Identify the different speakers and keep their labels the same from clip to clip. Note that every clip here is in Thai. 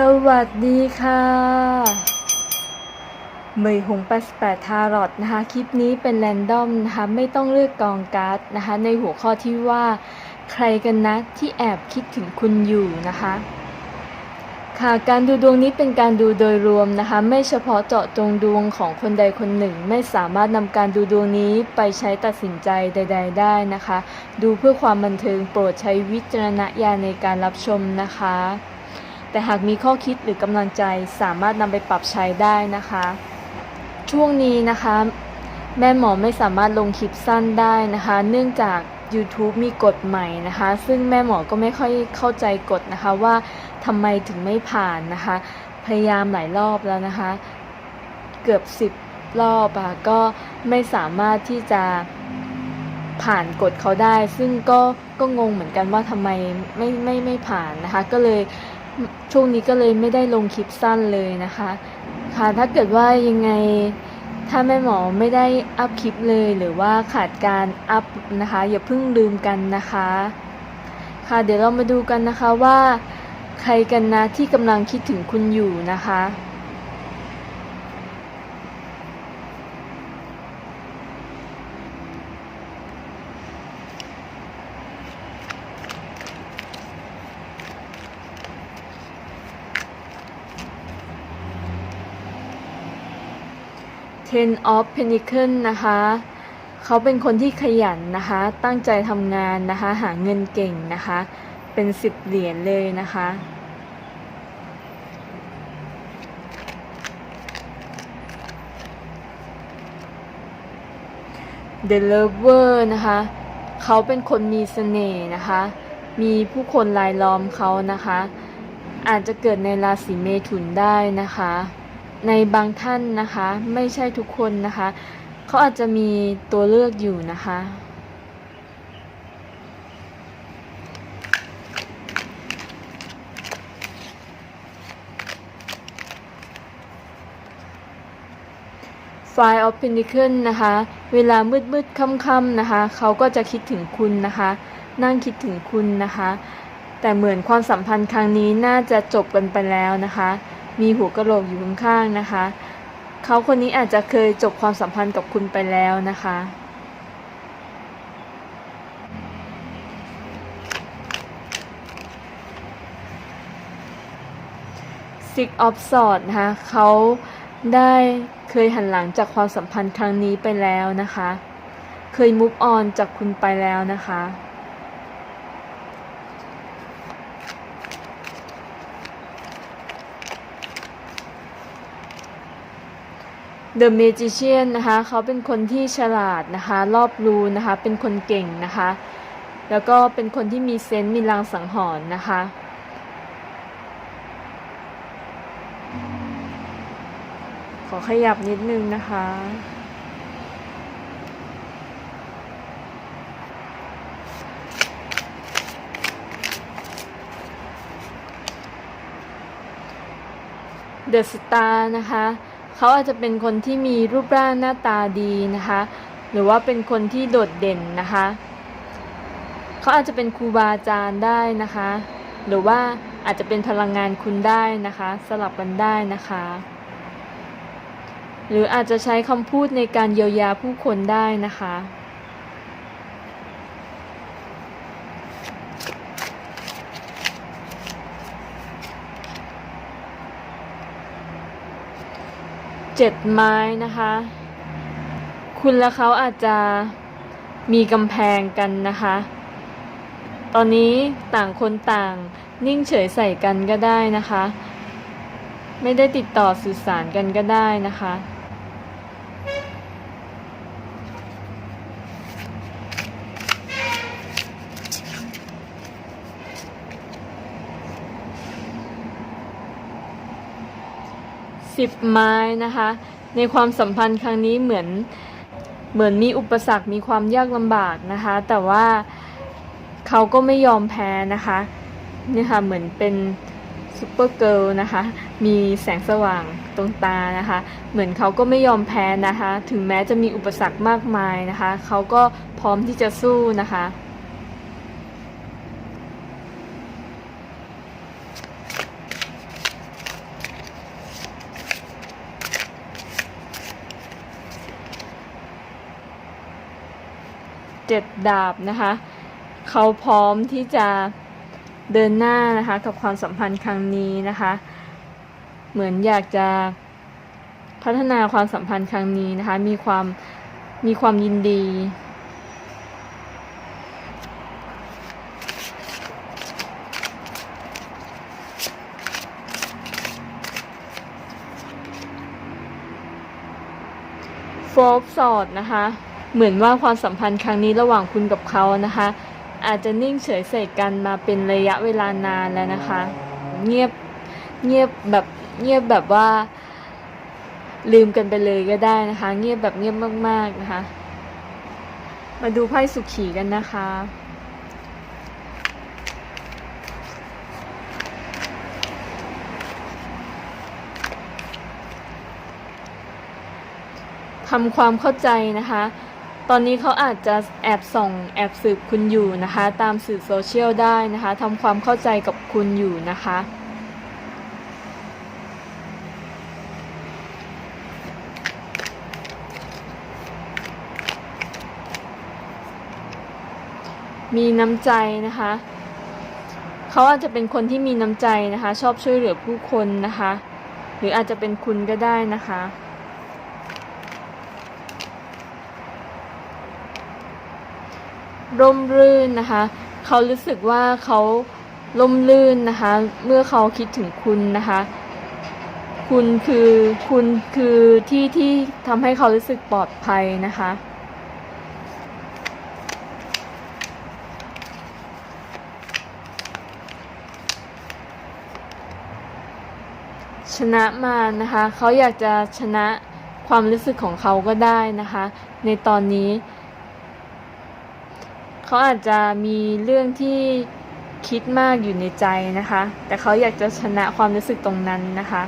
Speaker 1: สวัสดีค่ะเมยหง88ทารอตนะคะ คลิปนี้เป็นแรนดอมนะคะ ไม่ต้องเลือกกองการ์ดนะคะ ในหัวข้อที่ว่าใครกันนะที่แอบคิดถึงคุณอยู่นะคะ ค่ะการดูดวงนี้เป็นการดูโดยรวมนะคะ ไม่เฉพาะเจาะจงดวงของคนใดคนหนึ่ง ไม่สามารถนำการดูดวงนี้ไปใช้ตัดสินใจใด ๆ ได้นะคะ ดูเพื่อความบันเทิงโปรดใช้วิจารณญาณในการรับชมนะคะ แต่หากมีข้อคิดหรือกำลังใจสามารถนำไปปรับใช้ได้นะคะ ช่วงนี้นะคะ แม่หมอไม่สามารถลงคลิปสั้นได้นะคะ เนื่องจาก YouTube มีกฎใหม่นะคะ ซึ่งแม่หมอก็ไม่ค่อยเข้าใจกฎนะคะว่าทำไมถึงไม่ผ่านนะคะ พยายามหลายรอบแล้วนะคะ เกือบ 10 รอบอะก็ไม่สามารถที่จะผ่านกฎเขาได้ ซึ่งก็ก็งงเหมือนกันว่าทำไมไม่ไม่ไม่ผ่านนะคะ ก็เลย ช่วงนี้ก็เลยไม่ได้ลงคลิปสั้นเลยนะคะ ค่ะถ้าเกิดว่ายังไงถ้าแม่หมอไม่ได้อัพคลิปเลยหรือว่าขาดการอัพนะคะ อย่าเพิ่งลืมกันนะคะ ค่ะเดี๋ยวเรามาดูกันนะคะว่า ใครกันนะที่กำลังคิดถึงคุณอยู่นะคะ Ten of Pentacles นะคะ เขาเป็นคนที่ขยันนะคะ ตั้งใจทำงานนะคะ หาเงินเก่งนะคะ เป็นสิบเหรียญเลยนะคะ The Lover นะคะ เขาเป็นคนมีเสน่ห์นะคะ มีผู้คนรายล้อมเขานะคะ อาจจะเกิดในราศีเมถุนได้นะคะ ในบางท่านนะคะ ไม่ใช่ทุกคนนะคะ เขาอาจจะมีตัวเลือกอยู่นะคะ Five of Pentacle นะคะ เวลามืดๆค่ำๆนะคะ เขาก็จะคิดถึงคุณนะคะ นั่งคิดถึงคุณนะคะ แต่เหมือนความสัมพันธ์ครั้งนี้น่าจะจบกันไปแล้วนะคะ มีหัวกะโหลกอยู่ข้างๆนะคะ เขาคนนี้อาจจะเคยจบความสัมพันธ์กับคุณไปแล้วนะคะ Six of Swords นะคะเขาได้เคยหันหลังจากความสัมพันธ์ครั้งนี้ไปแล้วนะคะ เคย move on จากคุณไปแล้วนะคะ The Magician นนะคะเขาเป็นคนที่ฉลาดนะคะรอบรู้นะคะเป็นคนเก่งนะคะแล้วก็เป็นคนที่มีเซนส์มีลางสังหรณ์นะคะขอขยับนิดนึงนะคะ The Star นะคะ เขาอาจจะเป็นคนที่มีรูปร่างหน้าตาดีนะคะ หรือว่าเป็นคนที่โดดเด่นนะคะ เขาอาจจะเป็นครูบาอาจารย์ได้นะคะ หรือว่าอาจจะเป็นพลังงานคุณได้นะคะ สลับกันได้นะคะ หรืออาจจะใช้คำพูดในการเยียวยาผู้คนได้นะคะ เจ็ดไม้นะคะ คุณและเขาอาจจะมีกำแพงกันนะคะ ตอนนี้ต่างคนต่างนิ่งเฉยใส่กันก็ได้นะคะ ไม่ได้ติดต่อสื่อสารกันก็ได้นะคะ สิบไม้นะคะ ในความสัมพันธ์ครั้งนี้เหมือนเหมือนมีอุปสรรคมีความยากลำบากนะคะ แต่ว่าเขาก็ไม่ยอมแพ้นะคะนี่ค่ะเหมือนเป็นซูเปอร์เกิลนะคะ มีแสงสว่างตรงตานะคะ เหมือนเขาก็ไม่ยอมแพ้นะคะ ถึงแม้จะมีอุปสรรคมากมายนะคะ เขาก็พร้อมที่จะสู้นะคะ 7 ดาบนะคะ เขาพร้อมที่จะเดินหน้านะคะกับความสัมพันธ์ครั้งนี้นะคะ เหมือนอยากจะพัฒนาความสัมพันธ์ครั้งนี้นะคะ มีความมีความยินดี โฟบสอดนะคะ เหมือนว่าความสัมพันธ์ครั้งนี้ระหว่างคุณกับเขานะคะ อาจจะนิ่งเฉยเสยกันมาเป็นระยะเวลานานแล้วนะคะ เงียบเงียบแบบเงียบแบบว่า ลืมกันไปเลยก็ได้นะคะ เงียบแบบเงียบมากๆนะคะ มาดูไพ่สุขีกันนะคะทำความเข้าใจนะคะ ตอนนี้เขาอาจจะแอบส่องแอบสืบคุณอยู่นะคะ ตามสื่อโซเชียลได้นะคะทำความเข้าใจกับคุณอยู่นะคะ มีน้ำใจนะคะเขาอาจจะเป็นคนที่มีน้ำใจนะคะ ชอบช่วยเหลือผู้คนนะคะ หรืออาจจะเป็นคุณก็ได้นะคะ ร่มรื่นนะคะ เขารู้สึกว่าเขาร่มรื่นนะคะ เมื่อเขาคิดถึงคุณนะคะ คุณคือคุณคือที่ที่ทำให้เขารู้สึกปลอดภัยนะคะชนะมานะคะ เขาอยากจะชนะความรู้สึกของเขาก็ได้นะคะ ในตอนนี้ เขาอาจจะมีเรื่องที่คิดมากอยู่ในใจนะคะ แต่เขาอยากจะชนะความรู้สึกตรงนั้นนะคะ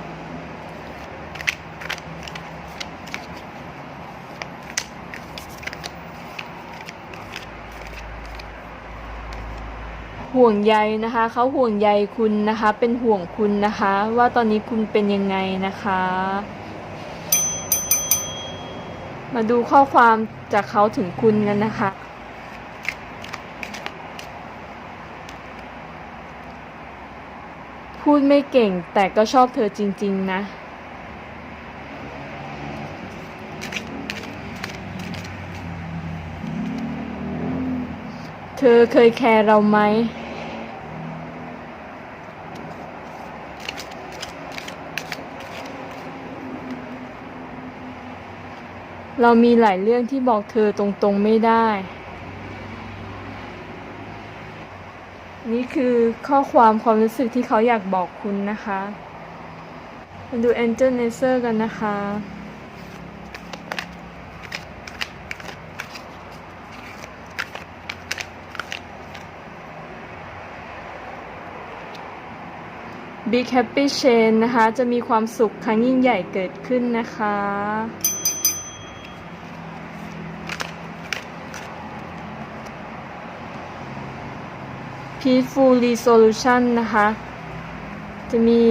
Speaker 1: ห่วงใยนะคะเขาห่วงใยคุณนะคะ เป็นห่วงคุณนะคะ ว่าตอนนี้คุณเป็นยังไงนะคะ มาดูข้อความจากเขาถึงคุณกันนะคะ พูดไม่เก่งแต่ก็ชอบเธอจริง ๆ นะเธอเคยแคร์เราไหม เรามีหลายเรื่องที่บอกเธอตรงๆไม่ได้ นี่คือข้อความความรู้สึกที่เขาอยากบอกคุณนะคะ มาดู Angel n a s e r กันนะคะ Big Happy Chain นะคะ จะมีความสุขครั้งยิ่งใหญ่เกิดขึ้นนะคะ Peaceful Resolution นะคะ จะมี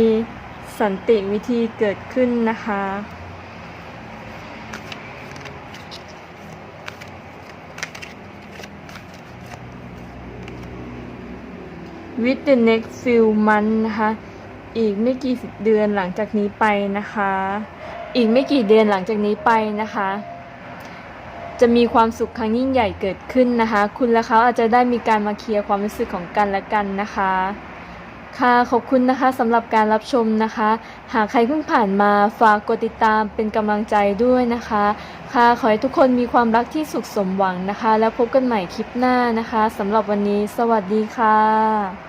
Speaker 1: สันติวิธีเกิดขึ้นนะคะ With the next few months นะคะ อีกไม่กี่เดือนหลังจากนี้ไปนะคะ อีกไม่กี่เดือนหลังจากนี้ไปนะคะ จะมีความสุขครั้งยิ่งใหญ่เกิดขึ้นนะคะ คุณและเขาอาจจะได้มีการมาเคลียร์ความรู้สึกของกันและกันนะคะ ค่ะขอบคุณนะคะสำหรับการรับชมนะคะ หากใครเพิ่งผ่านมาฝากกดติดตามเป็นกำลังใจด้วยนะคะ ค่ะขอให้ทุกคนมีความรักที่สุขสมหวังนะคะ แล้วพบกันใหม่คลิปหน้านะคะสำหรับวันนี้ สวัสดีค่ะ